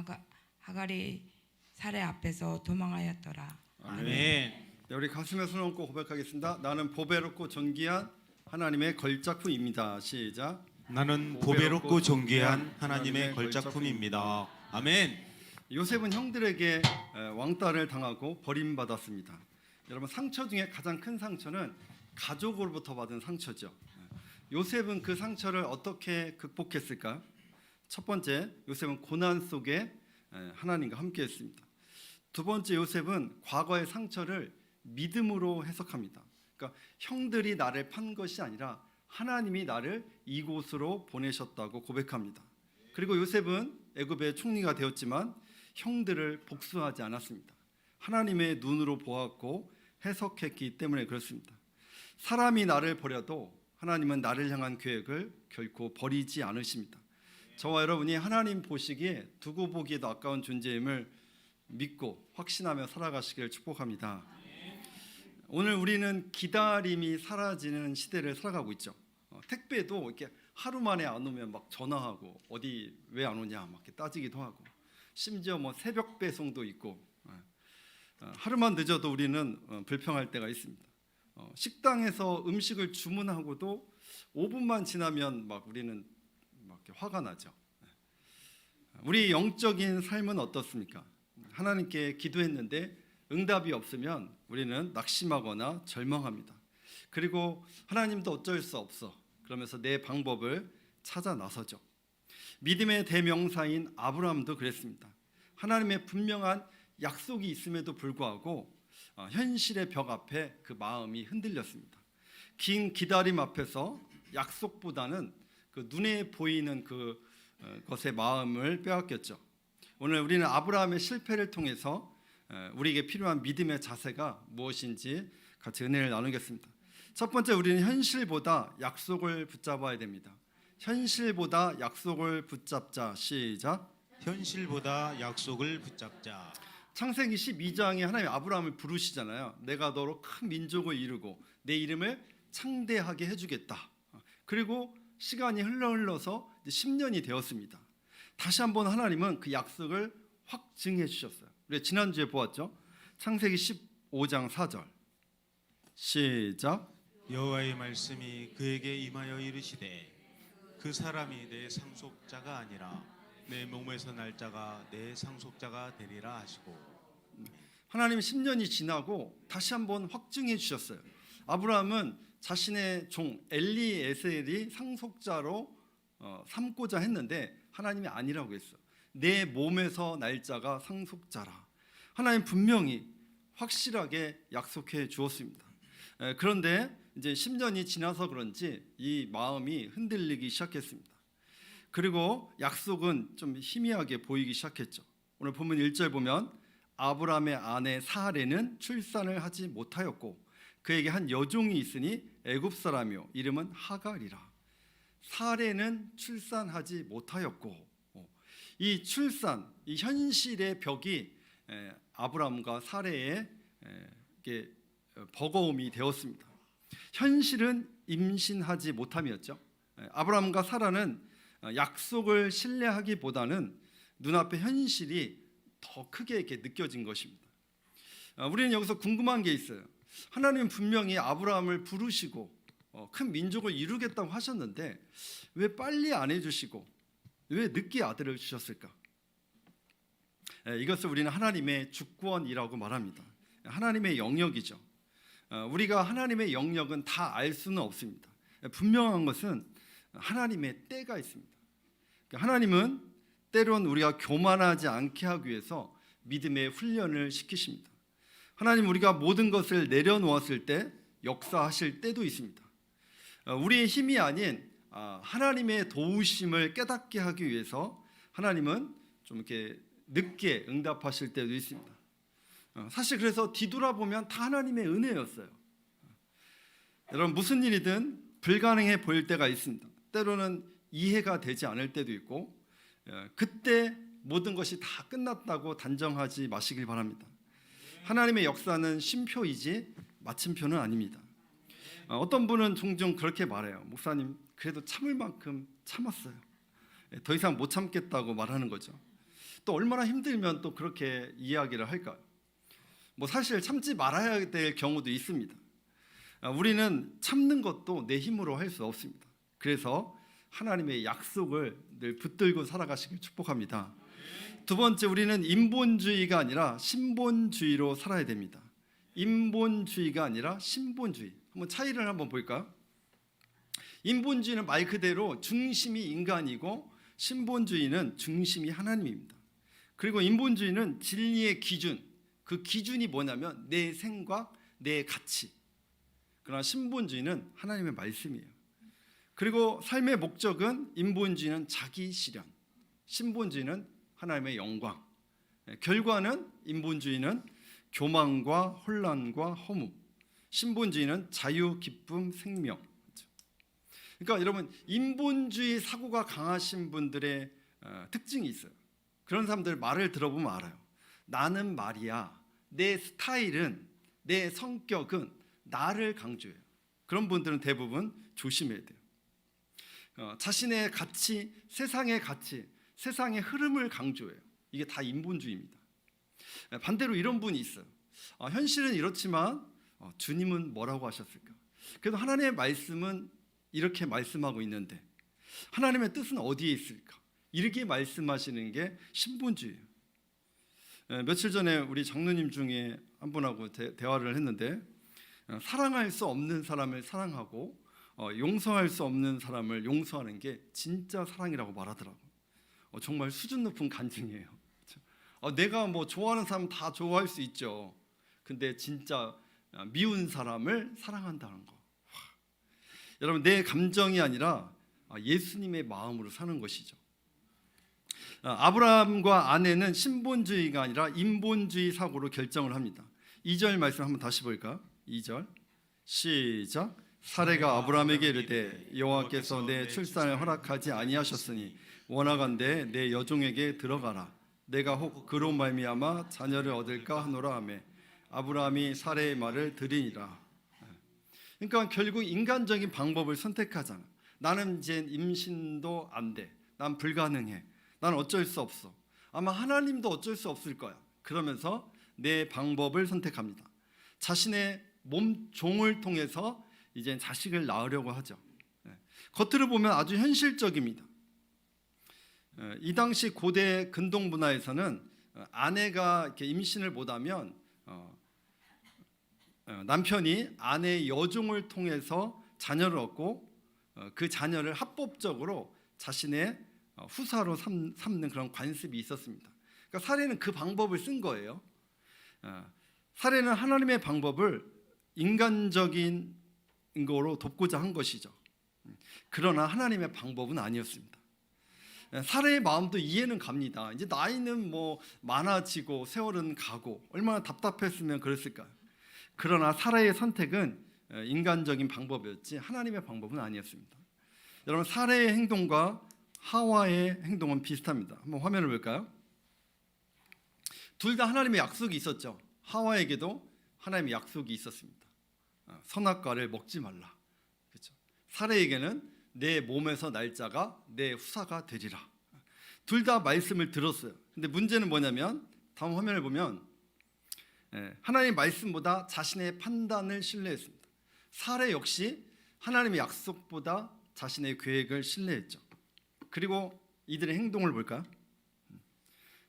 하가, 하가리 살해 앞에서 도망하였더라. 아멘. 네, 우리 가슴에 손 얹고 고백하겠습니다. 나는 보배롭고 존귀한 하나님의 걸작품입니다. 시작. 나는 보배롭고 존귀한 하나님의 걸작품입니다. 아멘. 요셉은 형들에게 에, 왕따를 당하고 버림받았습니다. 여러분 상처 중에 가장 큰 상처는 가족으로부터 받은 상처죠. 예. 요셉은 그 상처를 어떻게 극복했을까? 첫 번째, 요셉은 고난 속에 에, 하나님과 함께했습니다. 두 번째, 요셉은 과거의 상처를 믿음으로 해석합니다. 그러니까 형들이 나를 판 것이 아니라 하나님이 나를 이곳으로 보내셨다고 고백합니다. 그리고 요셉은 애굽의 총리가 되었지만 형들을 복수하지 않았습니다. 하나님의 눈으로 보았고 해석했기 때문에 그렇습니다. 사람이 나를 버려도 하나님은 나를 향한 계획을 결코 버리지 않으십니다. 저와 여러분이 하나님 보시기에 두고 보기에도 아까운 존재임을 믿고 확신하며 살아가시기를 축복합니다. 오늘 우리는 기다림이 사라지는 시대를 살아가고 있죠. 어, 택배도 이렇게 하루 만에 안 오면 막 전화하고 어디 왜 안 오냐 막 이렇게 따지기도 하고 심지어 뭐 새벽 배송도 있고 어, 어, 하루만 늦어도 우리는 어, 불평할 때가 있습니다. 어, 식당에서 음식을 주문하고도 5분만 지나면 막 우리는 화가 나죠. 우리 영적인 삶은 어떻습니까? 하나님께 기도했는데 응답이 없으면 우리는 낙심하거나 절망합니다. 그리고 하나님도 어쩔 수 없어. 그러면서 내 방법을 찾아 나서죠. 믿음의 대명사인 아브라함도 그랬습니다. 하나님의 분명한 약속이 있음에도 불구하고 어, 현실의 벽 앞에 그 마음이 흔들렸습니다. 긴 기다림 앞에서 약속보다는 그 눈에 보이는 그 어, 것의 마음을 빼앗겼죠. 오늘 우리는 아브라함의 실패를 통해서 어, 우리에게 필요한 믿음의 자세가 무엇인지 같이 은혜를 나누겠습니다. 첫 번째 우리는 현실보다 약속을 붙잡아야 됩니다. 현실보다 약속을 붙잡자. 시작. 현실보다 약속을 붙잡자. 창세기 12장에 하나님 아브라함을 부르시잖아요. 내가 너로 큰 민족을 이루고 내 이름을 창대하게 해주겠다. 그리고 시간이 흘러 흘러서 이제 10년이 되었습니다. 다시 한번 하나님은 그 약속을 확증해 주셨어요. 우리 지난주에 보았죠. 창세기 15장 4절. 시작. 여호와의 말씀이 그에게 임하여 이르시되 그 사람이 내 상속자가 아니라 내 몸에서 날 자가 내 상속자가 되리라 하시고 하나님 10년이 지나고 다시 한번 확증해 주셨어요. 아브라함은 자신의 종 엘리에셀이 상속자로 어, 삼고자 했는데 하나님이 아니라고 했어. 내 몸에서 날짜가 상속자라. 하나님 분명히 확실하게 약속해 주었습니다. 에, 그런데 이제 10년이 지나서 그런지 이 마음이 흔들리기 시작했습니다. 그리고 약속은 좀 희미하게 보이기 시작했죠. 오늘 본문 1절 보면 아브라함의 아내 사레는 출산을 하지 못하였고 그에게 한 여종이 있으니 애굽 사람이요 이름은 하갈이라. 사레는 출산하지 못하였고 어, 이 출산 이 현실의 벽이 에, 아브라함과 어, 버거움이 되었습니다. 현실은 임신하지 못함이었죠. 에, 아브라함과 사라는 어, 약속을 신뢰하기보다는 눈앞의 현실이 더 크게 이렇게 느껴진 것입니다. 어, 우리는 여기서 궁금한 게 있어요. 하나님은 분명히 아브라함을 부르시고 어, 큰 민족을 이루겠다고 하셨는데 왜 빨리 안 해주시고 왜 늦게 아들을 주셨을까? 에, 이것을 우리는 하나님의 주권이라고 말합니다. 하나님의 영역이죠. 어, 우리가 하나님의 영역은 다 알 수는 없습니다. 에, 분명한 것은 하나님의 때가 있습니다. 그러니까 하나님은 때론 우리가 교만하지 않게 하기 위해서 믿음의 훈련을 시키십니다. 하나님 우리가 모든 것을 내려놓았을 때 역사하실 때도 있습니다. 어, 우리의 힘이 아닌 아, 하나님의 도우심을 깨닫게 하기 위해서 하나님은 좀 이렇게 늦게 응답하실 때도 있습니다. 어, 사실 그래서 뒤돌아보면 다 하나님의 은혜였어요. 여러분 무슨 일이든 불가능해 보일 때가 있습니다. 때로는 이해가 되지 않을 때도 있고 예, 그때 모든 것이 다 끝났다고 단정하지 마시길 바랍니다. 하나님의 역사는 쉼표이지 마침표는 아닙니다. 어, 어떤 분은 종종 그렇게 말해요. 목사님 그래도 참을 만큼 참았어요. 예, 더 이상 못 참겠다고 말하는 거죠. 또 얼마나 힘들면 또 그렇게 이야기를 할까요? 뭐 사실 참지 말아야 될 경우도 있습니다. 아, 우리는 참는 것도 내 힘으로 할 수 없습니다. 그래서 하나님의 약속을 늘 붙들고 살아가시길 축복합니다. 두 번째 우리는 인본주의가 아니라 신본주의로 살아야 됩니다. 인본주의가 아니라 신본주의. 한번 차이를 한번 볼까요? 인본주의는 말 그대로 중심이 인간이고 신본주의는 중심이 하나님입니다. 그리고 인본주의는 진리의 기준, 그 기준이 뭐냐면 내 생각, 내 가치. 그러나 신본주의는 하나님의 말씀이에요. 그리고 삶의 목적은 인본주의는 자기 실현, 신본주의는 하나님의 영광. 예, 결과는 인본주의는 교만과 혼란과 허무, 신본주의는 자유, 기쁨, 생명. 그렇죠? 그러니까 여러분 인본주의 사고가 강하신 분들의 어, 특징이 있어요. 그런 사람들 말을 들어보면 알아요. 나는 말이야. 내 스타일은 내 성격은 나를 강조해요. 그런 분들은 대부분 조심해야 돼요. 어, 자신의 가치, 세상의 가치, 세상의 흐름을 강조해요. 이게 다 인본주의입니다. 예, 반대로 이런 분이 있어요. 어, 현실은 이렇지만 어, 주님은 뭐라고 하셨을까? 그래도 하나님의 말씀은 이렇게 말씀하고 있는데 하나님의 뜻은 어디에 있을까? 이렇게 말씀하시는 게 신본주의예요. 예, 며칠 전에 우리 장로님 중에 한 분하고 대, 대화를 했는데 어, 사랑할 수 없는 사람을 사랑하고 어, 용서할 수 없는 사람을 용서하는 게 진짜 사랑이라고 말하더라고. 어, 정말 수준 높은 간증이에요. 어, 내가 뭐 좋아하는 사람 다 좋아할 수 있죠. 근데 진짜 아, 미운 사람을 사랑한다는 거. 와. 여러분 내 감정이 아니라 아, 예수님의 마음으로 사는 것이죠. 아, 아브라함과 아내는 신본주의가 아니라 인본주의 사고로 결정을 합니다. 2절 말씀 한번 다시 볼까? 2절 시작 사례가 아브라함에게 이르되 여호와께서 내 출산을 허락하지 아니하셨으니 원하건대 내 여종에게 들어가라. 내가 혹 그로 말미암아 자녀를 얻을까 하노라 하매 아브라함이 사례의 말을 들으니라. 그러니까 결국 인간적인 방법을 선택하잖아. 나는 이제 임신도 안돼난 불가능해. 난 어쩔 수 없어. 아마 하나님도 어쩔 수 없을 거야. 그러면서 내 방법을 선택합니다. 자신의 몸 종을 통해서 이제 자식을 낳으려고 하죠. 예. 겉으로 보면 아주 현실적입니다. 예, 이 당시 고대 근동 문화에서는 어, 아내가 이렇게 임신을 못하면 어, 어, 남편이 아내의 여종을 통해서 자녀를 얻고 어, 그 자녀를 합법적으로 자신의 어, 후사로 삼, 삼는 그런 관습이 있었습니다. 그러니까 사례는 그 방법을 쓴 거예요. 어, 사례는 하나님의 방법을 인간적인 거로 돕고자 한 것이죠. 그러나 하나님의 방법은 아니었습니다. 사례의 마음도 이해는 갑니다. 이제 나이는 뭐 많아지고 세월은 가고 얼마나 답답했으면 그랬을까요? 그러나 사례의 선택은 인간적인 방법이었지 하나님의 방법은 아니었습니다. 여러분 사례의 행동과 하와의 행동은 비슷합니다. 한번 화면을 볼까요? 둘 다 하나님의 약속이 있었죠. 하와에게도 하나님의 약속이 있었습니다. 어, 선악과를 먹지 말라. 그렇죠. 사례에게는 내 몸에서 날짜가 내 후사가 되리라. 둘 다 말씀을 들었어요. 근데 문제는 뭐냐면 다음 화면을 보면 예, 하나님의 말씀보다 자신의 판단을 신뢰했습니다. 사례 역시 하나님의 약속보다 자신의 계획을 신뢰했죠. 그리고 이들의 행동을 볼까요?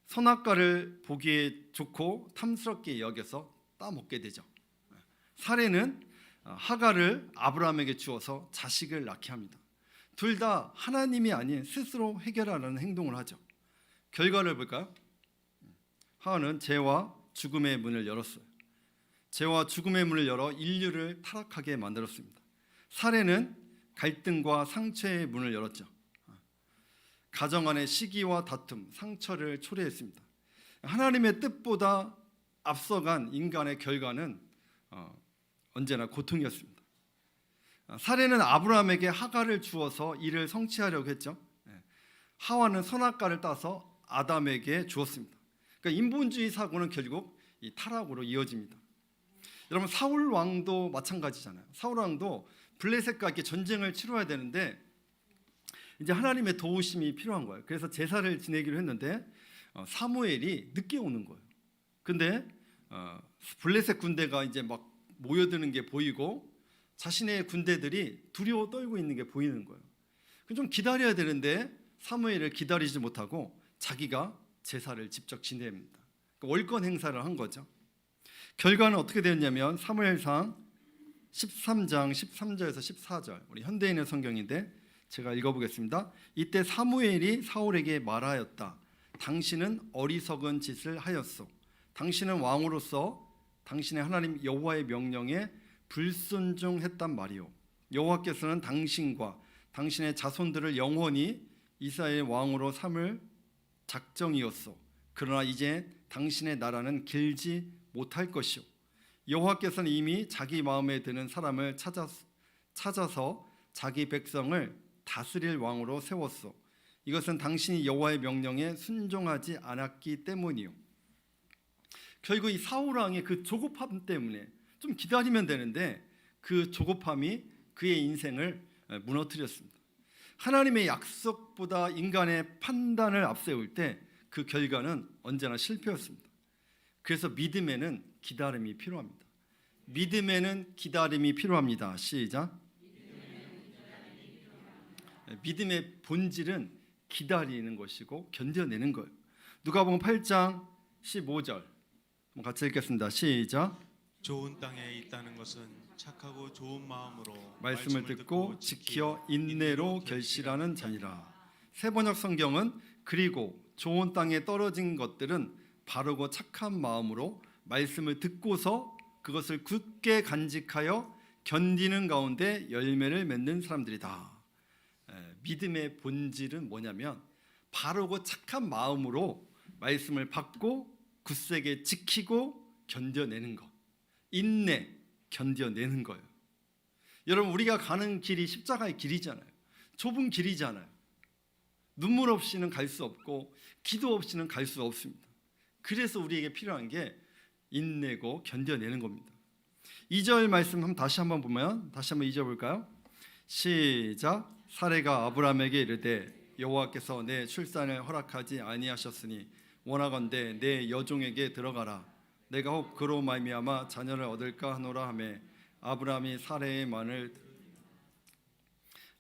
선악과를 보기에 좋고 탐스럽게 여겨서 따먹게 되죠. 사례는 하가를 아브라함에게 주어서 자식을 낳게 합니다. 둘 다 하나님이 아닌 스스로 해결하려는 행동을 하죠. 결과를 볼까요? 하와는 죄와 죽음의 문을 열었어요. 죄와 죽음의 문을 열어 인류를 타락하게 만들었습니다. 사례는 갈등과 상처의 문을 열었죠. 가정 안의 시기와 다툼, 상처를 초래했습니다. 하나님의 뜻보다 앞서간 인간의 결과는 어, 언제나 고통이었습니다. 어, 사례는 아브라함에게 하가를 주어서 이를 성취하려고 했죠. 예. 하와는 선악과를 따서 아담에게 주었습니다. 그러니까 인본주의 사고는 결국 이 타락으로 이어집니다. 여러분 사울 왕도 마찬가지잖아요. 사울 왕도 블레셋과 이렇게 전쟁을 치러야 되는데 이제 하나님의 도우심이 필요한 거예요. 그래서 제사를 지내기로 했는데 어, 사무엘이 늦게 오는 거예요. 근데 어, 블레셋 군대가 이제 막 모여드는 게 보이고 자신의 군대들이 두려워 떨고 있는 게 보이는 거예요. 좀 기다려야 되는데 사무엘을 기다리지 못하고 자기가 제사를 직접 지냅니다. 그러니까 월권 행사를 한 거죠. 결과는 어떻게 되었냐면 사무엘상 13장 13절에서 14절 우리 현대인의 성경인데 제가 읽어보겠습니다. 이때 사무엘이 사울에게 말하였다. 당신은 어리석은 짓을 하였소. 당신은 왕으로서 당신의 하나님 여호와의 명령에 불순종했단 말이오. 여호와께서는 당신과 당신의 자손들을 영원히 이스라엘 왕으로 삼을 작정이었소. 그러나 이제 당신의 나라는 길지 못할 것이오. 여호와께서는 이미 자기 마음에 드는 사람을 찾아, 찾아서 자기 백성을 다스릴 왕으로 세웠소. 이것은 당신이 여호와의 명령에 순종하지 않았기 때문이요. 결국 이 사울 왕의 그 조급함 때문에 좀 기다리면 되는데 그 조급함이 그의 인생을 무너뜨렸습니다. 하나님의 약속보다 인간의 판단을 앞세울 때 그 결과는 언제나 실패였습니다. 그래서 믿음에는 기다림이 필요합니다. 믿음에는 기다림이 필요합니다. 시작. 믿음의 본질은 기다리는 것이고 견뎌내는 거예요. 누가복음 8장 15절. 같이 읽겠습니다. 시작. 좋은 땅에 있다는 것은 착하고 좋은 마음으로 말씀을 듣고 지켜 인내로 결실하는 자니라. 세번역 성경은 그리고 좋은 땅에 떨어진 것들은 바르고 착한 마음으로 말씀을 듣고서 그것을 굳게 간직하여 견디는 가운데 열매를 맺는 사람들이다. 에, 믿음의 본질은 뭐냐면 바르고 착한 마음으로 말씀을 받고 굳세게 지키고 견뎌내는 것. 인내, 견뎌내는 거예요. 여러분 우리가 가는 길이 십자가의 길이잖아요. 좁은 길이잖아요. 눈물 없이는 갈 수 없고 기도 없이는 갈 수 없습니다. 그래서 우리에게 필요한 게 인내고 견뎌내는 겁니다. 2절 말씀 한번 다시 한번 보면 다시 한번 2절 볼까요? 시작. 사례가 아브라함에게 이르되 여호와께서 내 출산을 허락하지 아니하셨으니 원하건대 내 여종에게 들어가라. 내가 혹 그로 말미암아 자녀를 얻을까 하노라 하매 아브라함이 사례의 말을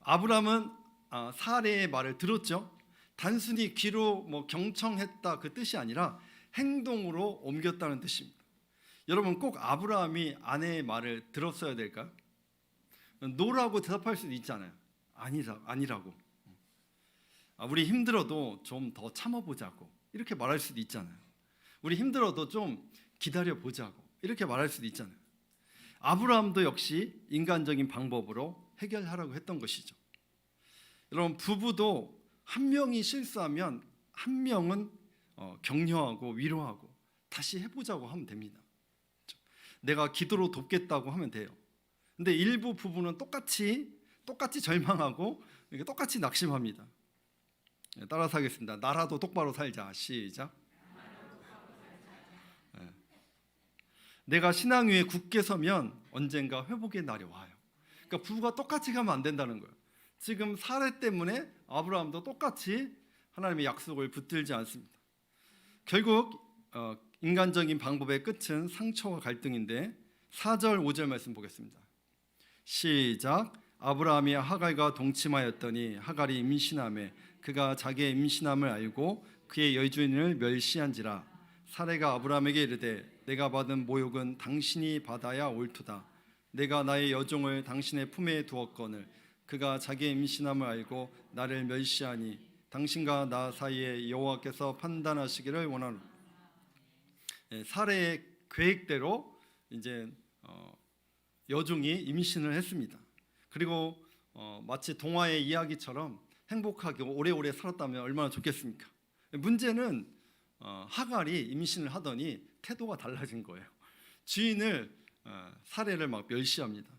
아브라함은 아, 사례의 말을 들었죠. 단순히 귀로 뭐 경청했다 그 뜻이 아니라 행동으로 옮겼다는 뜻입니다. 여러분 꼭 아브라함이 아내의 말을 들었어야 될까요? 노라고 대답할 수도 있잖아요. 아니라 아니라고. 아, 우리 힘들어도 좀 더 참아보자고 이렇게 말할 수도 있잖아요. 우리 힘들어도 좀 기다려 보자고 이렇게 말할 수도 있잖아요. 아브라함도 역시 인간적인 방법으로 해결하라고 했던 것이죠. 여러분 부부도 한 명이 실수하면 한 명은 어, 격려하고 위로하고 다시 해보자고 하면 됩니다. 그렇죠? 내가 기도로 돕겠다고 하면 돼요. 근데 일부 부부는 똑같이 똑같이 절망하고 똑같이 낙심합니다. 네, 따라서 하겠습니다. 나라도 똑바로 살자. 시작. 네. 내가 신앙 위에 굳게 서면 언젠가 회복의 날이 와요. 그러니까 부부가 똑같이 가면 안 된다는 거예요. 지금 사례 때문에 아브라함도 똑같이 하나님의 약속을 붙들지 않습니다. 결국 어, 인간적인 방법의 끝은 상처와 갈등인데 4절 5절 말씀 보겠습니다. 시작 아브라함이 하갈과 동침하였더니 하갈이 임신함에 그가 자기의 임신함을 알고 그의 여주인을 멸시한지라 사례가 아브라함에게 이르되 내가 받은 모욕은 당신이 받아야 옳도다 내가 나의 여종을 당신의 품에 두었거늘 그가 자기의 임신함을 알고 나를 멸시하니 당신과 나 사이에 여호와께서 판단하시기를 원하노. 예, 사례의 계획대로 이제 어, 여종이 임신을 했습니다. 그리고 어, 마치 동화의 이야기처럼 행복하게 오래오래 살았다면 얼마나 좋겠습니까? 문제는 어, 하갈이 임신을 하더니 태도가 달라진 거예요. 주인을 어, 사례를 막 멸시합니다.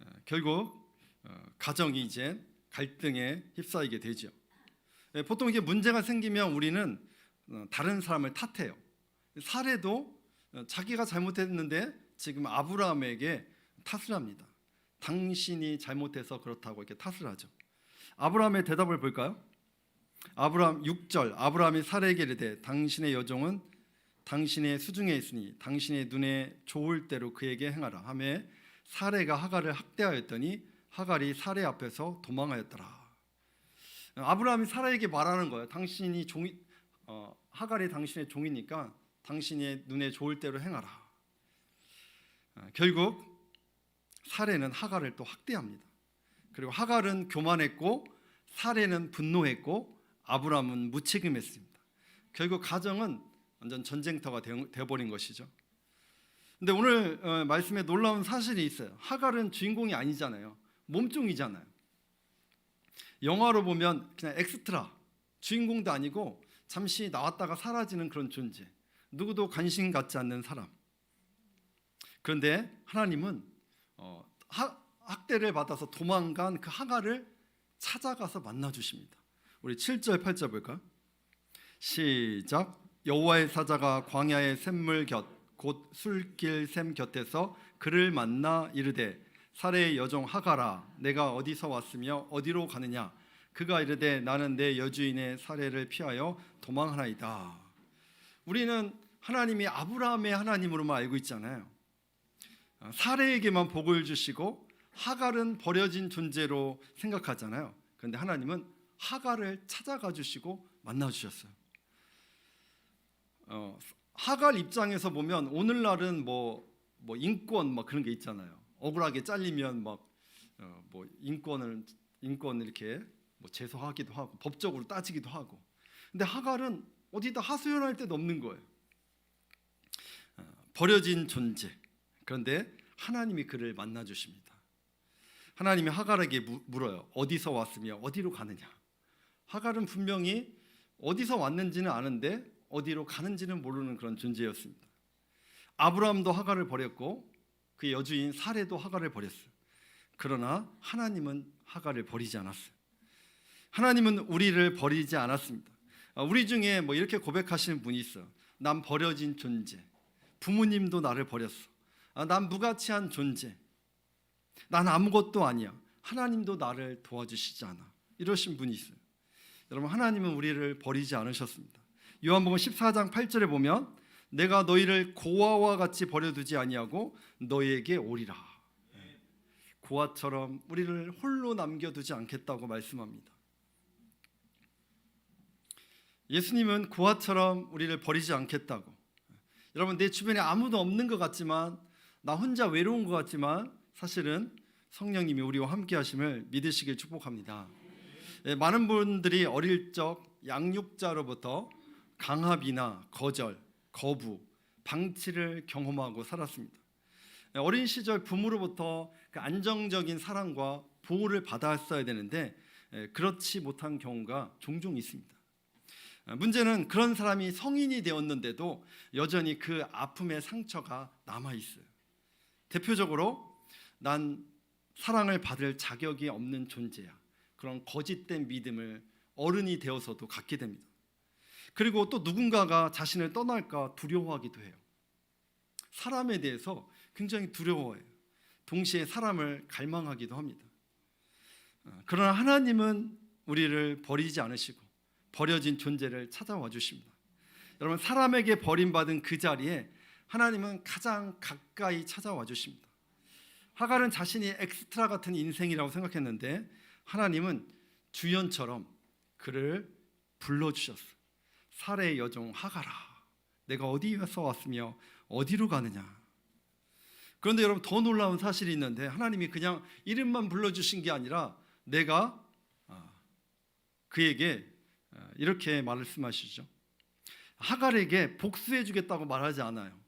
어, 결국 어, 가정이 이제 갈등에 휩싸이게 되죠. 예, 보통 이게 문제가 생기면 우리는 어, 다른 사람을 탓해요. 사례도 어, 자기가 잘못했는데 지금 아브라함에게 탓을 합니다. 당신이 잘못해서 그렇다고 이렇게 탓을 하죠. 아브라함의 대답을 볼까요? 아브라함 6절 아브라함이 사라에게 이르되 당신의 여종은 당신의 수중에 있으니 당신의 눈에 좋을 대로 그에게 행하라 하매 사레가 하갈을 학대하였더니 하갈이 사레 앞에서 도망하였더라. 아브라함이 사라에게 말하는 거예요. 당신이 종이 어, 하갈이 당신의 종이니까 당신의 눈에 좋을 대로 행하라. 어, 결국 사레는 하갈을 또 학대합니다. 그리고 하갈은 교만했고 사레는 분노했고 아브라함은 무책임했습니다. 결국 가정은 완전 전쟁터가 되- 되어버린 것이죠. 근데 오늘 어, 말씀에 놀라운 사실이 있어요. 하갈은 주인공이 아니잖아요. 몸종이잖아요. 영화로 보면 그냥 엑스트라 주인공도 아니고 잠시 나왔다가 사라지는 그런 존재. 누구도 관심 갖지 않는 사람. 그런데 하나님은 어, 하, 학대를 받아서 도망간 그 하갈을 찾아가서 만나 주십니다. 우리 7절 8절 볼까? 시작. 여호와의 사자가 광야의 샘물 곁 곧 술길 샘 곁에서 그를 만나 이르되 사레의 여종 하가라 내가 어디서 왔으며 어디로 가느냐 그가 이르되 나는 내 여주인의 사례를 피하여 도망하나이다. 우리는 하나님이 아브라함의 하나님으로만 알고 있잖아요. 어, 사례에게만 복을 주시고 하갈은 버려진 존재로 생각하잖아요. 그런데 하나님은 하갈을 찾아가 주시고 만나 주셨어요. 어, 하갈 입장에서 보면 오늘날은 뭐, 뭐 인권 막 그런 게 있잖아요. 억울하게 잘리면 막 어, 뭐 인권을 인권 이렇게 뭐 제소하기도 하고 법적으로 따지기도 하고. 근데 하갈은 어디다 하소연할 데도 없는 거예요. 어, 버려진 존재. 그런데 하나님이 그를 만나 주십니다. 하나님이 하갈에게 무- 물어요. 어디서 왔으며 어디로 가느냐? 하갈은 분명히 어디서 왔는지는 아는데 어디로 가는지는 모르는 그런 존재였습니다. 아브라함도 하갈을 버렸고 그 여주인 사레도 하갈을 버렸어요. 그러나 하나님은 하갈을 버리지 않았어요. 하나님은 우리를 버리지 않았습니다. 아, 우리 중에 뭐 이렇게 고백하시는 분이 있어. 난 버려진 존재. 부모님도 나를 버렸어. 아, 난 무가치한 존재. 난 아무것도 아니야. 하나님도 나를 도와주시지 않아. 이러신 분이 있어요. 여러분 하나님은 우리를 버리지 않으셨습니다. 요한복음 14장 8절에 보면 내가 너희를 고아와 같이 버려두지 아니하고 너희에게 오리라. 고아처럼 우리를 홀로 남겨두지 않겠다고 말씀합니다. 예수님은 고아처럼 우리를 버리지 않겠다고. 여러분 내 주변에 아무도 없는 것 같지만 나 혼자 외로운 것 같지만 사실은 성령님이 우리와 함께 하심을 믿으시길 축복합니다. 예, 많은 분들이 어릴 적 양육자로부터 강압이나 거절, 거부, 방치를 경험하고 살았습니다. 예, 어린 시절 부모로부터 그 안정적인 사랑과 보호를 받았어야 되는데 예, 그렇지 못한 경우가 종종 있습니다. 아, 문제는 그런 사람이 성인이 되었는데도 여전히 그 아픔의 상처가 남아 있어요. 대표적으로 난 사랑을 받을 자격이 없는 존재야. 그런 거짓된 믿음을 어른이 되어서도 갖게 됩니다. 그리고 또 누군가가 자신을 떠날까 두려워하기도 해요. 사람에 대해서 굉장히 두려워해요. 동시에 사람을 갈망하기도 합니다. 어, 그러나 하나님은 우리를 버리지 않으시고 버려진 존재를 찾아와 주십니다. 여러분 사람에게 버림받은 그 자리에 하나님은 가장 가까이 찾아와 주십니다. 하갈은 자신이 엑스트라 같은 인생이라고 생각했는데 하나님은 주연처럼 그를 불러 주셨어. 사례의 여종 하가라. 내가 어디에서 왔으며 어디로 가느냐. 그런데 여러분 더 놀라운 사실이 있는데 하나님이 그냥 이름만 불러 주신 게 아니라 내가 아, 그에게 아, 이렇게 말씀하시죠. 하갈에게 복수해 주겠다고 말하지 않아요.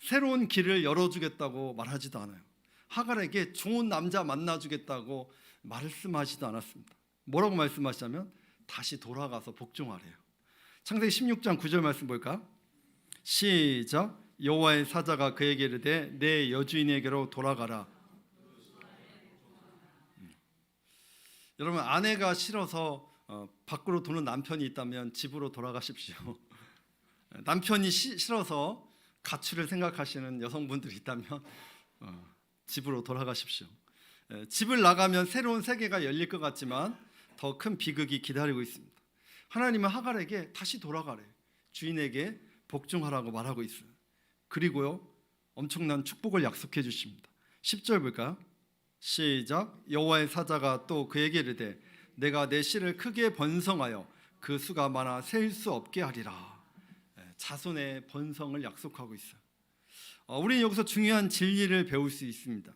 새로운 길을 열어 주겠다고 말하지도 않아요. 하갈에게 좋은 남자 만나 주겠다고 말씀하지도 않았습니다. 뭐라고 말씀하시냐면 다시 돌아가서 복종하래요. 창세기 16장 9절 말씀 볼까? 시작. 여호와의 사자가 그에게 이르되 내 여주인에게로 돌아가라. 음. 여러분 아내가 싫어서 어, 밖으로 도는 남편이 있다면 집으로 돌아가십시오. 남편이 시- 싫어서 가출을 생각하시는 여성분들이 있다면 어, 집으로 돌아가십시오. 에, 집을 나가면 새로운 세계가 열릴 것 같지만 더 큰 비극이 기다리고 있습니다. 하나님은 하갈에게 다시 돌아가래. 주인에게 복종하라고 말하고 있어요. 그리고요. 엄청난 축복을 약속해 주십니다. 10절 볼까요? 시작. 여호와의 사자가 또 그에게 이르되 내가 내 씨를 크게 번성하여 그 수가 많아 셀 수 없게 하리라. 예, 자손의 번성을 약속하고 있어요. 어, 우리는 여기서 중요한 진리를 배울 수 있습니다.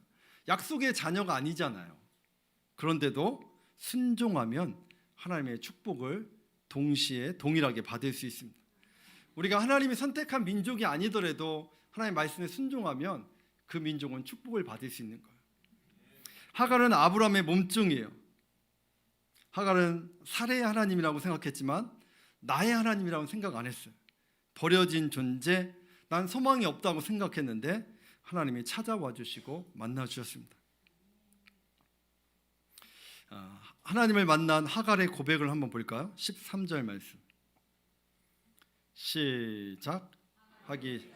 약속의 자녀가 아니잖아요. 그런데도 순종하면 하나님의 축복을 동시에 동일하게 받을 수 있습니다. 우리가 하나님이 선택한 민족이 아니더라도 하나님 말씀에 순종하면 그 민족은 축복을 받을 수 있는 거예요. 하갈은 아브라함의 몸종이에요. 하갈은 살해의 하나님이라고 생각했지만 나의 하나님이라고 생각 안 했어요. 버려진 존재, 난 소망이 없다고 생각했는데 하나님이 찾아와 주시고 만나 주셨습니다. 아, 하나님을 만난 하갈의 고백을 한번 볼까요? 13절 말씀. 시작. 하기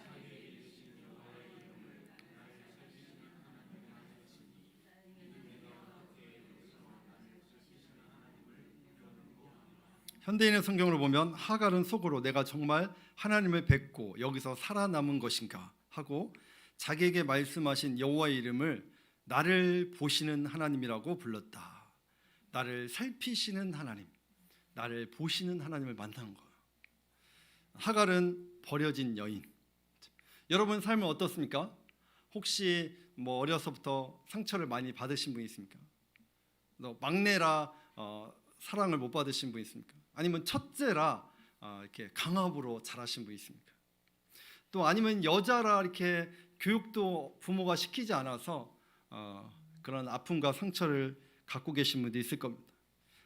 현대인의 성경으로 보면 하갈은 속으로 내가 정말 하나님을 뵙고 여기서 살아남은 것인가 하고 자기에게 말씀하신 여호와의 이름을 나를 보시는 하나님이라고 불렀다. 나를 살피시는 하나님, 나를 보시는 하나님을 만난 거예요. 하갈은 버려진 여인. 여러분 삶은 어떻습니까? 혹시 뭐 어려서부터 상처를 많이 받으신 분 있습니까? 너 막내라 어, 사랑을 못 받으신 분 있습니까? 아니면 첫째라 어, 이렇게 강압으로 자라신 분 있습니까? 또 아니면 여자라 이렇게 교육도 부모가 시키지 않아서 어, 그런 아픔과 상처를 갖고 계신 분도 있을 겁니다.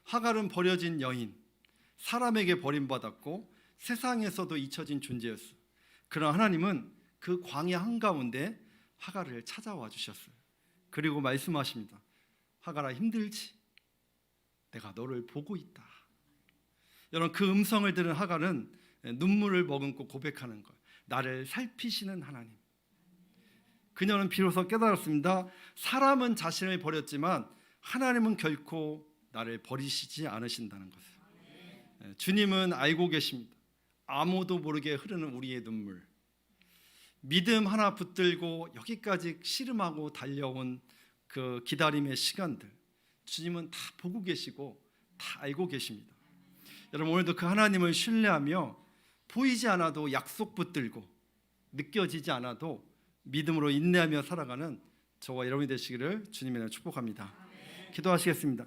하갈은 버려진 여인, 사람에게 버림받았고 세상에서도 잊혀진 존재였어. 그러나 하나님은 그 광야 한가운데 하갈을 찾아와 주셨어요. 그리고 말씀하십니다. 하갈아 힘들지? 내가 너를 보고 있다. 여러분 그 음성을 들은 하갈은 눈물을 머금고 고백하는 것. 나를 살피시는 하나님. 그녀는 비로소 깨달았습니다. 사람은 자신을 버렸지만 하나님은 결코 나를 버리시지 않으신다는 것을. 예, 주님은 알고 계십니다. 아무도 모르게 흐르는 우리의 눈물. 믿음 하나 붙들고 여기까지 씨름하고 달려온 그 기다림의 시간들. 주님은 다 보고 계시고 다 알고 계십니다. 여러분 오늘도 그 하나님을 신뢰하며 보이지 않아도 약속 붙들고 느껴지지 않아도 믿음으로 인내하며 살아가는 저와 여러분이 되시기를 주님의 이름으로 축복합니다. 기도하시겠습니다.